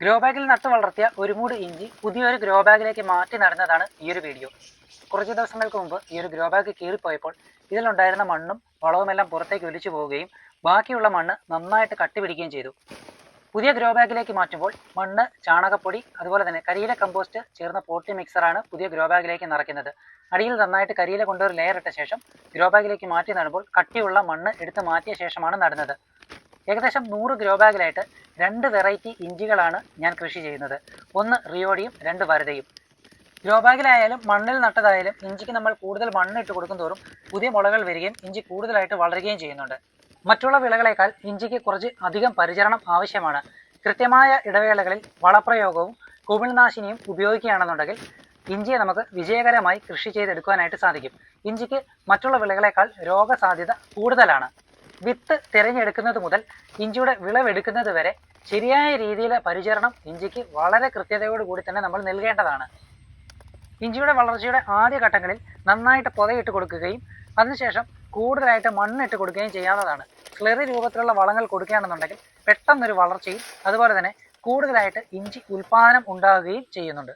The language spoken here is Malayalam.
ഗ്രോ ബാഗിൽ നട്ടു വളർത്തിയ ഒരു മൂട് ഇഞ്ചി പുതിയൊരു ഗ്രോ ബാഗിലേക്ക് മാറ്റി നടന്നതാണ് ഈ ഒരു വീഡിയോ കുറച്ച് ദിവസങ്ങൾക്ക് മുമ്പ് ഈ ഒരു ഗ്രോ ബാഗ് കീറിപ്പോയപ്പോൾ ഇതിലുണ്ടായിരുന്ന മണ്ണും വളവുമെല്ലാം പുറത്തേക്ക് ഒലിച്ചു പോവുകയും ബാക്കിയുള്ള മണ്ണ് നന്നായിട്ട് കട്ടിപിടിക്കുകയും ചെയ്തു. പുതിയ ഗ്രോ ബാഗിലേക്ക് മാറ്റുമ്പോൾ മണ്ണ് ചാണകപ്പൊടി അതുപോലെ തന്നെ കരിയില കമ്പോസ്റ്റ് ചേർന്ന പോട്ടി മിക്സറാണ് പുതിയ ഗ്രോ ബാഗിലേക്ക് നിറയ്ക്കുന്നത്. അടിയിൽ നന്നായിട്ട് കരിയില കൊണ്ടൊരു ലെയർ ഇട്ട ശേഷം ഗ്രോ ബാഗിലേക്ക് മാറ്റി നടുമ്പോൾ കട്ടിയുള്ള മണ്ണ് എടുത്ത് മാറ്റിയ ശേഷമാണ് നടുന്നത്. ഏകദേശം നൂറ് ഗ്രോ ബാഗിലായിട്ട് രണ്ട് വെറൈറ്റി ഇഞ്ചികളാണ് ഞാൻ കൃഷി ചെയ്യുന്നത്. ഒന്ന് റിയോഡിയും രണ്ട് വരതയും. ഗ്രോ ബാഗിലായാലും മണ്ണിൽ നട്ടതായാലും ഇഞ്ചിക്ക് നമ്മൾ കൂടുതൽ മണ്ണ് ഇട്ട് കൊടുക്കും തോറും പുതിയ മുളകൾ വരികയും ഇഞ്ചി കൂടുതലായിട്ട് വളരുകയും ചെയ്യുന്നുണ്ട്. മറ്റുള്ള വിളകളേക്കാൾ ഇഞ്ചിക്ക് കുറച്ച് അധികം പരിചരണം ആവശ്യമാണ്. കൃത്യമായ ഇടവേളകളിൽ വളപ്രയോഗവും കുമിൾനാശിനിയും ഉപയോഗിക്കുകയാണെന്നുണ്ടെങ്കിൽ ഇഞ്ചിയെ നമുക്ക് വിജയകരമായി കൃഷി ചെയ്തെടുക്കുവാനായിട്ട് സാധിക്കും. ഇഞ്ചിക്ക് മറ്റുള്ള വിളകളേക്കാൾ രോഗസാധ്യത കൂടുതലാണ്. വിത്ത് തിരഞ്ഞെടുക്കുന്നത് മുതൽ ഇഞ്ചിയുടെ വിളവെടുക്കുന്നത് വരെ ശരിയായ രീതിയിലെ പരിചരണം ഇഞ്ചിക്ക് വളരെ കൃത്യതയോടുകൂടി തന്നെ നമ്മൾ നൽകേണ്ടതാണ്. ഇഞ്ചിയുടെ വളർച്ചയുടെ ആദ്യ ഘട്ടങ്ങളിൽ നന്നായിട്ട് പുതയിട്ട് കൊടുക്കുകയും അതിനുശേഷം കൂടുതലായിട്ട് മണ്ണിട്ട് കൊടുക്കുകയും ചെയ്യാവുന്നതാണ്. സ്ലെറി രൂപത്തിലുള്ള വളങ്ങൾ കൊടുക്കുകയാണെന്നുണ്ടെങ്കിൽ പെട്ടെന്നൊരു വളർച്ചയും അതുപോലെ തന്നെ കൂടുതലായിട്ട് ഇഞ്ചി ഉൽപാദനം ഉണ്ടാകുകയും ചെയ്യുന്നുണ്ട്.